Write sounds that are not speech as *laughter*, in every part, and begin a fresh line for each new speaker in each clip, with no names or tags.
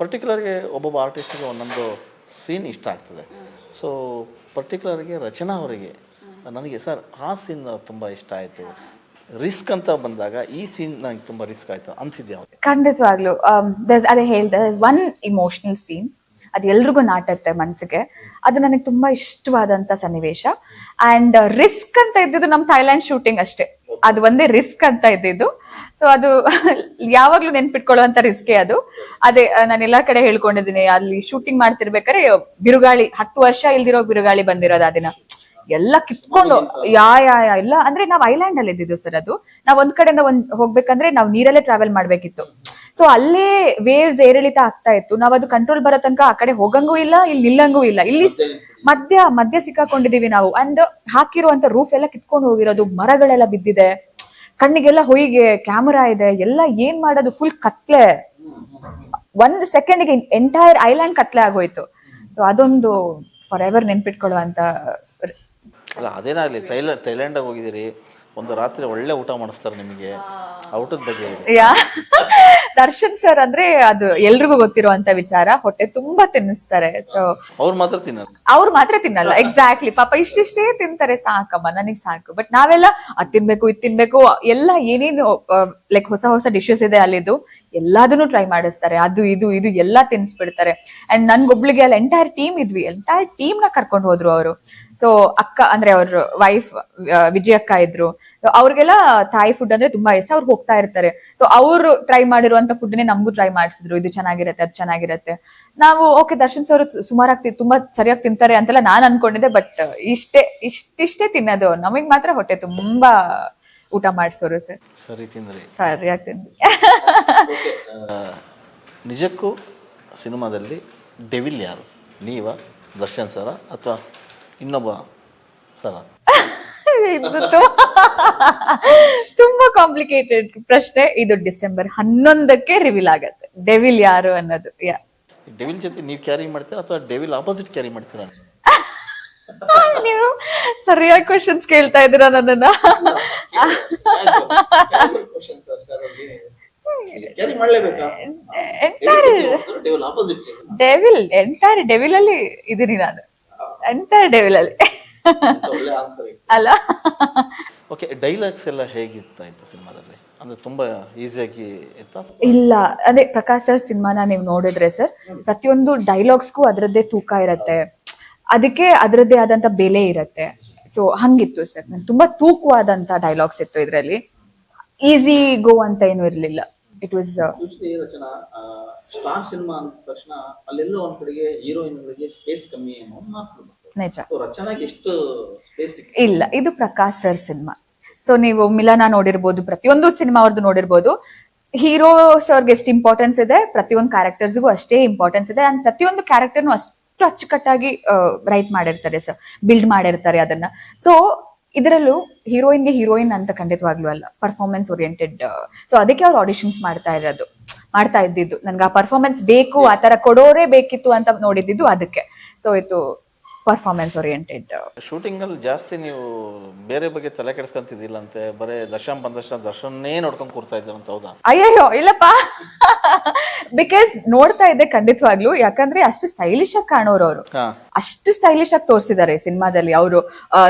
ಪರ್ಟಿಕ್ಯುಲರ್ಗೆ ಒಬ್ಬೊಬ್ಬ ಆರ್ಟಿಸ್ಟ್ಗೆ ಒಂದೊಂದು ಸೀನ್ ಇಷ್ಟ ಆಗ್ತದೆ. ಸೊ ಪರ್ಟಿಕ್ಯುಲರ್ಗೆ ರಚನಾ ಅವರಿಗೆ, ನನಗೆ ಸರ್ ಆ ಸೀನ್ ತುಂಬ ಇಷ್ಟ ಆಯಿತು. ರಿಸ್ಕ್ ಅಂತ ಬಂದಾಗ ಈ ಸೀನ್ ನನಗೆ ತುಂಬ ರಿಸ್ಕ್ ಆಯಿತು ಅವ್ರಿಗೆ
ಖಂಡಿತವಾಗ್ಲು. ದಸ್ ಅದೇ ಹೇಳ್ದೆ ಒನ್ ಇಮೋಷನಲ್ ಸೀನ್ ಅದು ಎಲ್ರಿಗೂ ನಾಟತ್ತೆ ಮನಸ್ಸಿಗೆ ಅದು ನನಗೆ ತುಂಬಾ ಇಷ್ಟವಾದಂತ ಸನ್ನಿವೇಶ. ಅಂಡ್ ರಿಸ್ಕ್ ಅಂತ ಇದ್ದಿದ್ದು ನಮ್ಮ ಥೈಲ್ಯಾಂಡ್ ಶೂಟಿಂಗ್ ಅಷ್ಟೇ. ಅದು ಒಂದೇ ರಿಸ್ಕ್ ಅಂತ ಇದ್ದಿದ್ದು. ಸೊ ಅದು *laughs* ಯಾವಾಗ್ಲೂ ನೆನ್ಪಿಟ್ಕೊಳ್ಳುವಂತ ರಿಸ್ಕೇ ಅದು. ಅದೇ ನಾನು ಎಲ್ಲಾ ಕಡೆ ಹೇಳ್ಕೊಂಡಿದ್ದೀನಿ, ಅಲ್ಲಿ ಶೂಟಿಂಗ್ ಮಾಡ್ತಿರ್ಬೇಕಾದ್ರೆ ಬಿರುಗಾಳಿ, ಹತ್ತು ವರ್ಷ ಇಲ್ದಿರೋ ಬಿರುಗಾಳಿ ಬಂದಿರೋದು ಆ ದಿನ. ಎಲ್ಲ ಕಿತ್ಕೊಂಡು, ಯಾ ಯಾ ಯಾ ಇಲ್ಲ ಅಂದ್ರೆ ನಾವ್ ಐಲ್ಯಾಂಡ್ ಅಲ್ಲಿ ಇದ್ದಿದ್ದು ಸರ್ ಅದು. ನಾವ್ ಒಂದ್ ಕಡೆಯಿಂದ ಒಂದ್ ಹೋಗ್ಬೇಕಂದ್ರೆ ನಾವ್ ನೀರಲ್ಲೇ ಟ್ರಾವೆಲ್ ಮಾಡ್ಬೇಕಿತ್ತು. ಸೊ ಅಲ್ಲೇ ವೇವ್ಸ್ ಏರಿಳಿತ ಆಗ್ತಾ ಇತ್ತು. ನಾವ್ ಅದು ಕಂಟ್ರೋಲ್ ಬರೋ ತನಕ ಆ ಕಡೆ ಹೋಗಂಗೂ ಇಲ್ಲ ಇಲ್ಲಿ ನಿಲ್ಲಂಗೂ ಇಲ್ಲ. ಇಲ್ಲಿ ಮಧ್ಯ ಮಧ್ಯ ಸಿಕ್ಕಾಕೊಂಡಿದೀವಿ ನಾವು. ಅಂಡ್ ಹಾಕಿರುವಂತ ರೂಫ್ ಎಲ್ಲ ಕಿತ್ಕೊಂಡು ಹೋಗಿರೋದು ಮರಗಳೆಲ್ಲ ಬಿದ್ದಿದೆ. ಕಣ್ಣಿಗೆಲ್ಲ ಹೊಯ್ಗೆ ಕ್ಯಾಮರಾ ಇದೆ. ಎಲ್ಲ ಏನ್ ಮಾಡೋದು? ಫುಲ್ ಕತ್ಲೆ. ಒಂದ್ ಸೆಕೆಂಡ್ಗೆ ಎಂಟೈರ್ ಐಲ್ಯಾಂಡ್ ಕತ್ಲೆ ಆಗೋಯ್ತು. ಸೊ ಅದೊಂದು ಫಾರ್ ಎವರ್ ನೆನ್ಪಿಟ್ಕೊಳ್ಳುವಂತ
ಅಲ್ಲ ಅದೇನಾಗಲಿ ಥೈಲ್ಯಾಂಡ್ ಹೋಗಿದ್ದೀರಿ. ಒಂದು ರಾತ್ರಿ ಒಳ್ಳೆ ಊಟ ಮಾಡಿಸ್ತಾರೆ ನಿಮಗೆ. ಊಟದ ಬಗ್ಗೆ ಹೇಳಿ.
ಯಾ. ದರ್ಶನ್ ಸರ್ ಅಂದ್ರೆ ಅದು ಎಲ್ರಿಗೂ ಗೊತ್ತಿರುವಂತ ವಿಚಾರ. ಹೊಟ್ಟೆ ತುಂಬಾ ತಿನ್ನಿಸ್ತಾರೆ. ಸೊ
ಅವ್ರು ಮಾತ್ರ ತಿನ್ನಲ್ಲ.
ಅವ್ರು ಮಾತ್ರ ತಿನ್ನಲ್ಲ. ಎಕ್ಸಾಕ್ಟ್ಲಿ ಪಾಪ ಇಷ್ಟಿಷ್ಟೇ ತಿಂತಾರೆ ಸಾಕಮ್ಮ. ನನಗ್ ಸಾಕು. ಬಟ್ ನಾವೆಲ್ಲ ಅದ್ ತಿನ್ಬೇಕು ಇದ್ ತಿನ್ಬೇಕು ಎಲ್ಲ ಏನೇನು ಲೈಕ್ ಹೊಸ ಹೊಸ ಡಿಶಸ್ ಇದೆ ಅಲ್ಲಿದ್ದು ಎಲ್ಲಾದನ್ನು ಟ್ರೈ ಮಾಡಿಸ್ತಾರೆ. ಅದು ಇದು ಇದು ಎಲ್ಲ ತಿನ್ಸ್ಬಿಡ್ತಾರೆ. ಅಂಡ್ ನನ್ಗೊಬ್ಳಿಗೆ ಅಲ್ಲಿ ಎಂಟೈರ್ ಟೀಮ್ ಇದ್ವಿ. ಎಂಟೈರ್ ಟೀಮ್ನ ಕರ್ಕೊಂಡು ಹೋದ್ರು ಅವರು. ಸೊ ಅಕ್ಕ ಅಂದ್ರೆ ಅವ್ರ ವೈಫ್ ವಿಜಯ್ ಅಕ್ಕ ಇದ್ರು. ಅವ್ರಿಗೆಲ್ಲ ಥಾಯ್ ಫುಡ್ ಅಂದ್ರೆ ತುಂಬಾ ಇಷ್ಟ. ಅವ್ರು ಹೋಗ್ತಾ ಇರ್ತಾರೆ. ಸೊ ಅವರು ಟ್ರೈ ಮಾಡಿರುವಂತ ಫುಡ್ನೇ ನಮಗೂ ಟ್ರೈ ಮಾಡಿಸಿದ್ರು. ಇದು ಚೆನ್ನಾಗಿರತ್ತೆ ಅದು ಚೆನ್ನಾಗಿರತ್ತೆ. ನಾವು ಓಕೆ ದರ್ಶನ್ ಸರ್ ಸುಮಾರಾಗಿ ತುಂಬಾ ಸರಿಯಾಗಿ ತಿಂತಾರೆ ಅಂತೆಲ್ಲ ನಾನ್ ಅನ್ಕೊಂಡಿದ್ದೆ ಬಟ್ ಇಷ್ಟೇ ಇಷ್ಟಿಷ್ಟೇ ತಿನ್ನೋದು. ನಮಗ್ ಮಾತ್ರ ಹೊಟ್ಟೆ ತುಂಬಾ ಊಟ ಮಾಡಿಸೋರು ಸರ್.
ಸರಿ ತಿಂದ್ರಿ.
ಸರಿಯಾಗಿ
ತಿಂದ್ರಿ ನಿಜಕ್ಕೂ ಸಿನಿಮಾದಲ್ಲಿ ಡೆವಿಲ್ ಯಾರು? ನೀವ ದರ್ಶನ್ ಸರ ಅಥವಾ ಇನ್ನೊಬ್ಬ ಸರ.
ಇದು ತುಂಬಾ ಕಾಂಪ್ಲಿಕೇಟೆಡ್ ಪ್ರಶ್ನೆ. ಇದು ಡಿಸೆಂಬರ್ ಹನ್ನೊಂದಕ್ಕೆ ರಿವೀಲ್ ಆಗತ್ತೆ. ಡೆವಿಲ್ ಯಾರು ಅನ್ನೋದು. ಯಾ
ಡೆವಿಲ್ ಜೊತೆ ನೀವು ಕ್ಯಾರಿ ಮಾಡ್ತೀರಾ ಅಥವಾ ಡೆವಿಲ್ ಆಪೋಸಿಟ್ ಕ್ಯಾರಿ ಮಾಡ್ತೀರಾ?
ನೀವು ಸರಿಯಾಗಿ ಕ್ವಶನ್ಸ್ ಕೇಳ್ತಾ ಇದ್ದೀರಾ ನನ್ನನ್ನ? ಡೆವಿಲ್ ಎಂಟೈರ್ ಡೆವಿಲ್ ಅಲ್ಲಿ ಇದೀನಿ ನಾನು. ಎಂಟೈರ್ ಡೇವಿಲ್ ಅಲ್ಲಿ. ಅಲ್ಲ?
ಓಕೆ ಡೈಲಾಗ್ಸ್ ಎಲ್ಲ ಹೇಗಿರ್ತಾ ಇತ್ತು ಸಿನಿಮಾದಲ್ಲಿ? ಅಂದ್ರೆ ತುಂಬಾ ಈಸಿಯಾಗಿ ಇತ್ತ
ಇಲ್ಲ. ಅದೇ ಪ್ರಕಾಶ್ ಸರ್ ಸಿನಿಮಾನ ನೀವು ನೋಡಿದ್ರೆ ಸರ್ ಪ್ರತಿಯೊಂದು ಡೈಲಾಗ್ಸ್ಗೂ ಅದರದ್ದೇ ತೂಕ ಇರತ್ತೆ. ಅದಕ್ಕೆ ಅದರದ್ದೇ ಆದಂತ ಬೆಲೆ ಇರತ್ತೆ. ಸೊ ಹಂಗಿತ್ತು ಸರ್. ನನ್ ತುಂಬಾ ತೂಕವಾದಂತ ಡೈಲಾಗ್ಸ್ ಇತ್ತು ಇದರಲ್ಲಿ. ಈಸಿ ಗೋ ಅಂತ ಏನು ಇರ್ಲಿಲ್ಲ. ಇಟ್ ವಾಸ್
ರಚನಾ ಸ್ಟಾರ್ ಸಿನಿಮಾ ಅಂದ ತಕ್ಷಣ ಅಲ್ಲೆಲ್ಲೋ ಒಂದ್ ಕಡೆಗೆ ಹೀರೋಯಿನ್ಗಳಿಗೆ ಸ್ಪೇಸ್ ಕಮ್ಮಿ ಅನ್ನೋ ಮಾತು.
ನಿಜ.
ರಚನಾಗೆ ಎಷ್ಟು ಸ್ಪೇಸ್
ಇಲ್ಲ ಇದು ಪ್ರಕಾಶ್ ಸರ್ ಸಿನಿಮಾ ಸೊ ನೀವು ಮಿಲನ ನೋಡಿರ್ಬೋದು ಪ್ರತಿಯೊಂದು ಸಿನಿಮಾ ಅವ್ರದ್ದು ನೋಡಿರ್ಬೋದು. ಹೀರೋ ಸರ್ಗೆ ಎಷ್ಟು ಇಂಪಾರ್ಟೆನ್ಸ್ ಇದೆ ಪ್ರತಿಯೊಂದು ಕ್ಯಾರೆಕ್ಟರ್ಸ್ಗೂ ಅಷ್ಟೇ ಇಂಪಾರ್ಟೆನ್ಸ್ ಇದೆ ಅಂಡ್ ಪ್ರತಿಯೊಂದು ಕ್ಯಾರೆಕ್ಟರ್ನು ಅಷ್ಟು ಅಚ್ಚುಕಟ್ಟಾಗಿ ರೈಟ್ ಮಾಡಿರ್ತಾರೆ ಸರ್ ಬಿಲ್ಡ್ ಮಾಡಿರ್ತಾರೆ ಅದನ್ನ. ಸೊ ಇದರಲ್ಲೂ ಹೀರೋಯಿನ್ಗೆ ಹೀರೋಯಿನ್ ಅಂತ ಖಂಡಿತವಾಗ್ಲೂ ಅಲ್ಲ ಪರ್ಫಾರ್ಮೆನ್ಸ್ ಓರಿಯೆಂಟೆಡ್ ಸೊ ಅದಕ್ಕೆ ಅವ್ರು ಆಡಿಷನ್ಸ್ ಮಾಡ್ತಾ ಇರೋದು, ಮಾಡ್ತಾ ಇದ್ದಿದ್ದು. ನನ್ಗೆ ಆ ಪರ್ಫಾರ್ಮೆನ್ಸ್ ಬೇಕು, ಆ ತರ ಕೊಡೋರೇ ಬೇಕಿತ್ತು ಅಂತ ನೋಡಿದ್ದು ಅದಕ್ಕೆ. ಸೊ ಇದು ಪರ್ಫಾರ್ಮೆನ್ಸ್ ಓರಿಯೆಂಟೆಡ್
ಶೂಟಿಂಗ್ ಅಲ್ಲಿ ಜಾಸ್ತಿ ನೀವು ಬೇರೆ ಬಗ್ಗೆ ತಲೆ ಕೆಡಿಸ್ಕೊಂತಿದ್ದಿಲ್ಲಂತೆ ಬರೇ ದರ್ಶನ್ ಬಂದಷ್ಟ ದರ್ಶನ್ನೇ ನೋಡ್ಕೊಂಡ್ ಕೂರ್ತಾ ಅಂತ ಹೌದಾ?
ಅಯ್ಯಯ್ಯೋ ಇಲ್ಲಪ್ಪ. ಬಿಕಾಸ್ ನೋಡ್ತಾ ಇದ್ದೆ ಖಂಡಿತವಾಗ್ಲು ಯಾಕಂದ್ರೆ ಅಷ್ಟು ಸ್ಟೈಲಿಶ್ ಆಗಿ ಕಾಣೋರು ಅವರು. ಅಷ್ಟು ಸ್ಟೈಲಿಶ್ ಆಗಿ ತೋರಿಸಿದ್ದಾರೆ ಸಿನಿಮಾದಲ್ಲಿ. ಅವರು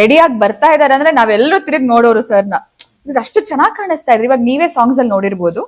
ರೆಡಿ ಆಗಿ ಬರ್ತಾ ಇದಾರೆ ಅಂದ್ರೆ ನಾವೆಲ್ಲರೂ ತಿರುಗಿ ನೋಡೋರು ಸರ್ನ. ಅಷ್ಟು ಚೆನ್ನಾಗಿ ಕಾಣಿಸ್ತಾ ಇದ್ರು. ಇವಾಗ ನೀವೇ ಸಾಂಗ್ಸ್ ಅಲ್ಲಿ ನೋಡಿರ್ಬೋದು.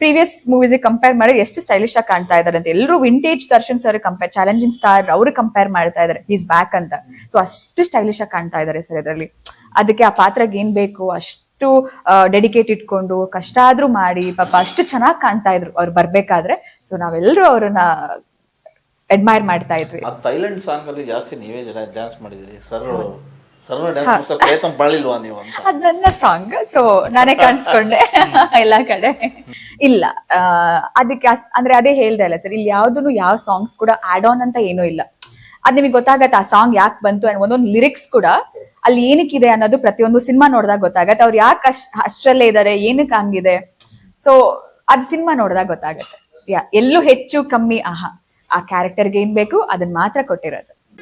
ಪ್ರೀವಿಯಸ್ ಮೂವೀಸ್ ಕಂಪೇರ್ ಮಾಡಿ ಎಷ್ಟು ಸ್ಟೈಲಿಶ್ ಆಗಿ ಕಾಣ್ತಾ ಇದಾರೆ ಅಂತ. ಎಲ್ಲರೂ vintage Darshan sir compare challenging star ಅವ್ರು ಕಂಪೇರ್ ಮಾಡ್ತಾ ಇದಾರೆ. ಈಸ್ ಬ್ಯಾಕ್ ಅಂತ. ಸೊ ಅಷ್ಟು ಸ್ಟೈಲಿಶ್ ಆಗಿ ಕಾಣ್ತಾ ಇದಾರೆ ಸರ್ ಇದರಲ್ಲಿ. ಅದಕ್ಕೆ ಆ ಪಾತ್ರಕ್ಕೆ ಏನ್ ಬೇಕು? ಅಷ್ಟು ಡೆಡಿಕೇಟ್ ಇಟ್ಕೊಂಡು ಕಷ್ಟ ಆದ್ರೂ ಮಾಡಿ, ಪಾಪ ಅಷ್ಟು ಚೆನ್ನಾಗಿ ಕಾಣ್ತಾ ಇದ್ರು. ಅವ್ರು ಬರ್ಬೇಕಾದ್ರೆ. ಸೊ ನಾವೆಲ್ಲರೂ ಅವ್ರನ್ನ ಅಡ್ಮೈರ್ ಮಾಡ್ತಾ ಇದ್ವಿ.
ಥೈಲ್ಯಾಂಡ್ ಸಾಂಗ್ ಅಲ್ಲಿ ಜಾಸ್ತಿ ನೀವೇ ಡ್ಯಾನ್ಸ್ ಮಾಡಿದಿರಿ ಸರ್ ಸರ್ವ ಡ್ಯಾನ್ಸ್ ಪ್ರಯತ್ನ ಬಾಳಿಲ್ವಾ ನೀವು ಅಂತ?
ಅದ್ ನನ್ನ ಸಾಂಗ್ ಸೊ ನಾನೇ ಕಾಣಿಸ್ಕೊಂಡೆ. *laughs* ಎಲ್ಲಾ ಕಡೆ. ಇಲ್ಲ ಆ, ಅದಕ್ಕೆ ಅಸ್- ಅಂದ್ರೆ ಅದೇ ಹೇಳ್ದೆ ಅಲ್ಲ ಸರ್ ಇಲ್ಲಿ ಯಾವ್ದು ಯಾವ ಸಾಂಗ್ಸ್ ಕೂಡ ಆಡ್ ಆನ್ ಅಂತ ಏನೂ ಇಲ್ಲ. ಅದ್ ನಿಮಗೆ ಗೊತ್ತಾಗತ್ತೆ ಆ ಸಾಂಗ್ ಯಾಕೆ ಬಂತು ಅಂಡ್ ಒಂದೊಂದು ಲಿರಿಕ್ಸ್ ಕೂಡ ಅಲ್ಲಿ ಏನಕ್ಕಿದೆ ಅನ್ನೋದು ಪ್ರತಿಯೊಂದು ಸಿನಿಮಾ ನೋಡಿದಾಗ ಗೊತ್ತಾಗತ್ತೆ. ಅವ್ರು ಯಾಕೆ ಅಷ್ಟ್ ಅಷ್ಟರಲ್ಲೇ ಇದಾರೆ ಏನಕ್ಕೆ ಹಂಗಿದೆ? ಸೊ ಅದ್ ಸಿನಿಮಾ ನೋಡಿದಾಗ ಗೊತ್ತಾಗತ್ತೆ. ಯಾ ಎಲ್ಲೂ ಹೆಚ್ಚು ಕಮ್ಮಿ ಆಹಾ ಆ ಕ್ಯಾರೆಕ್ಟರ್ಗೆ ಏನ್ ಬೇಕು ಅದನ್ನ ಮಾತ್ರ ಕೊಟ್ಟಿರೋದು.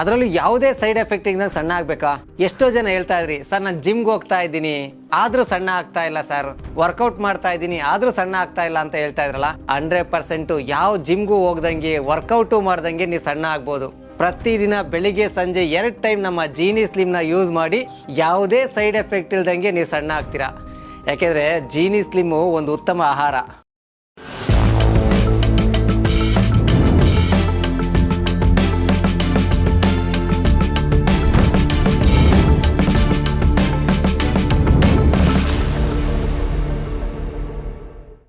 ಅದರಲ್ಲೂ ಯಾವುದೇ ಸೈಡ್ ಎಫೆಕ್ಟ್ ಇಂದ ಸಣ್ಣ ಆಗ್ಬೇಕಾ? ಎಷ್ಟೋ ಜನ ಹೇಳ್ತಾ ಇದ್ರಿ, ಸರ್, ನಾನು ಜಿಮ್ಗೆ ಹೋಗ್ತಾ ಇದ್ದೀನಿ. ಆದ್ರೂ ಸಣ್ಣ ಆಗ್ತಾ ಇಲ್ಲ, ಸರ್. ವರ್ಕೌಟ್ ಮಾಡ್ತಾ ಇದ್ದೀನಿ. ಆದ್ರೂ ಸಣ್ಣ ಆಗ್ತಾ ಇಲ್ಲ ಅಂತ ಹೇಳ್ತಾ ಇದ್ರಲ್ಲ, ಹಂಡ್ರೆಡ್ ಪರ್ಸೆಂಟ್ ಯಾವ ಜಿಮ್ಗೂ ಹೋಗ್ದಂಗೆ, ವರ್ಕೌಟು ಮಾಡ್ದಂಗೆ ನೀವು ಸಣ್ಣ ಆಗ್ಬೋದು. ಪ್ರತಿದಿನ ಬೆಳಿಗ್ಗೆ, ಸಂಜೆ ಎರಡು ಟೈಮ್ ನಮ್ಮ ಜೀನಿ ಸ್ಲಿಮ್ನ ಯೂಸ್ ಮಾಡಿ ಯಾವುದೇ ಸೈಡ್ ಎಫೆಕ್ಟ್ ಇಲ್ದಂಗೆ ನೀವು ಸಣ್ಣ ಆಗ್ತೀರಾ? ಯಾಕೆಂದ್ರೆ ಜೀನಿ ಸ್ಲಿಮ್ಮು ಒಂದು ಉತ್ತಮ ಆಹಾರ.